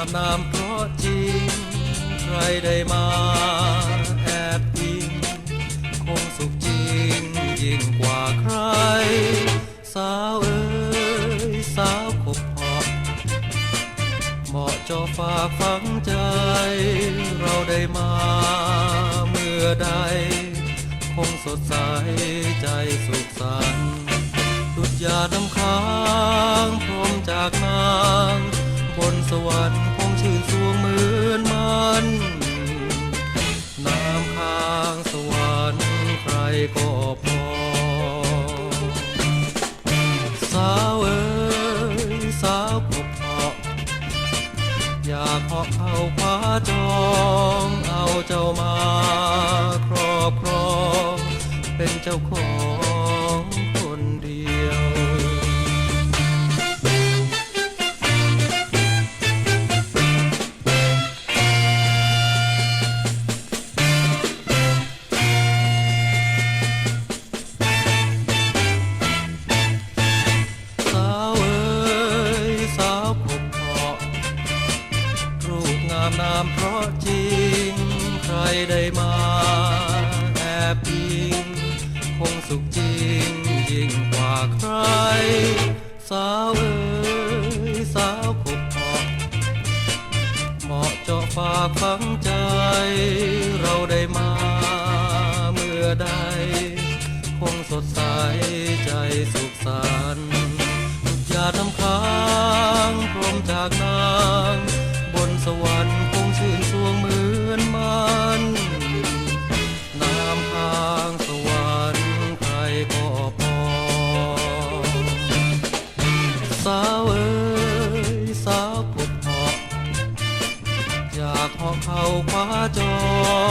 ามนามเพราะจริง ใครได้มาแอบอิง คงสุขจริงยิ่งกว่าใคร สาวเอ๋ยสาวขบพาะเหมาะเจอฝากฝังใจ เราได้มาเมื่อใด คงสดใสใจสุขสันต์ดุจยาดำค้างพรมจากนางบนสวรรค์ ชื่นสวงเหมือนมันน้ำค้างสวรรค์ใครก็พอ สาวเอ๋ยสาวกบเพาะอยากเหาะเข้าคว้าจองเอาเจ้ามาครอบครองเป็นเจ้าของามนามเพราะจริง ใครได้มาแอบอิง คงสุขจริงยิ่งกว่าใคร สาวเอ๋ยสาวขบพาะเหมาะเจาะฝากฝังใจ เราได้มาเมื่อใด คงสดใสใจสุขสันต์อย่าทำค้างพรมจากนาง สวรรค์คงชื่นสวงเหมือนมันนามทางสวรรค์ใครก็พอสาวเอ๋ยสาวปวดเหาะอยากเหเขาคว้าจอ